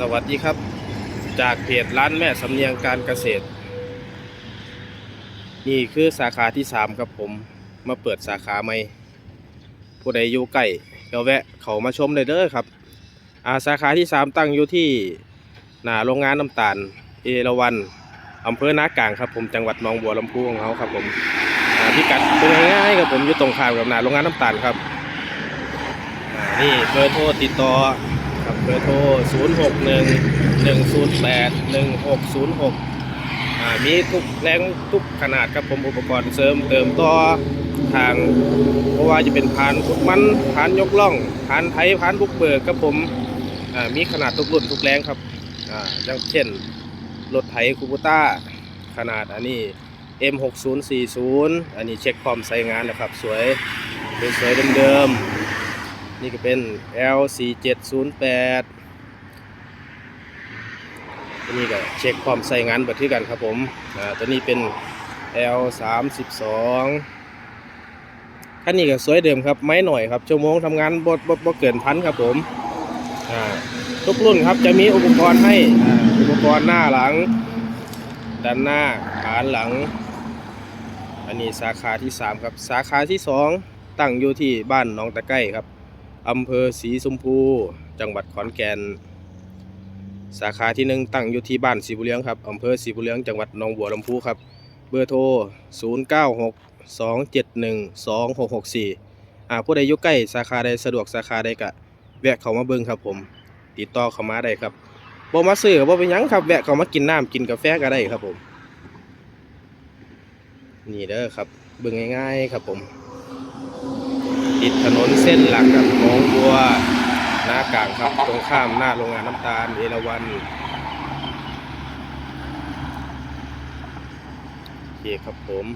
สวัสดีครับ จากเพจร้านแม่สำเนียงการเกษตร นี่คือสาขาที่ 3 ครับผมมาเปิดสาขาใหม่ ผู้ใดอยู่ใกล้ก็แวะเขามาชมเลยเด้อครับอาสาขาที่ 3 ตั้งอยู่ที่หน้าโรงงานน้ำตาล เอราวันอำเภอนากลางครับผมจังหวัดหนองบัวลำพูของเขาครับผมอ่าพิกัดเป็นง่ายๆครับผมอยู่ตรงข้ามกับหน้าโรงงานน้ำตาลครับนี่เบอร์โทรติดต่อ ครับเบอร์โทร 0 6 1 1 0 8 1 6 0 6 มีทุกแรงทุกขนาดครับผมอุปกรณ์เสริมเติมต่อทางเพราะว่าจะเป็นพานทุกมันพานยกล่องพานไทยพานบุกเบิกครับผมมีขนาดทุกรุ่นทุกแรงครับอย่างเช่นรถไถคูบูต้าขนาดอันนี้ M6040 อันนี้เช็คความใช้งานนะครับ สวยเป็นสวยเดิมๆ นี่ก็เป็น L4708 ตัวนี้ก็เช็คความใส่งานบัดที่กันครับผมตัวนี้เป็น L32 คันนี้ก็สวยเดิมครับ ไม้หน่อยครับชั่วโมงทำงานบ่บ่บ่เกินพันครับผมทุกรุ่นครับจะมีอุปกรณ์ให้อุปกรณ์หน้าหลัง ด้านหน้าฐานหลัง อันนี้สาขาที่ 3 ครับ สาขาที่ 2 ตั้งอยู่ที่บ้านหนองตะไก้ครับ อำเภอศรีสมพู จังหวัดขอนแก่น สาขาที่หนึ่งตั้งอยู่ที่บ้านศรีบุเลี้ยงครับอำเภอศรีบุเลี้ยงจังหวัดหนองบัวลำพูครับ เบอร์โทร 0 9 6 2 7 1 2 6 6 4อ่าผู้ใดอยู่ใกล้สาขาใดสะดวกสาขาใดก็แวะเข้ามาเบิ่งครับผม ติดต่อเข้ามาได้ครับบ่มาซื้อบ่เป็นยังครับแวะเข้ามากินน้ำกินกาแฟก็ได้ครับผม นี่เด้อครับเบิ่งง่ายๆครับผม ติดถนนเส้นหลักกับหนองบัวหน้ากลางครับ ตรงข้ามหน้าโรงงานน้ำตาลเอราวันโอเคครับผม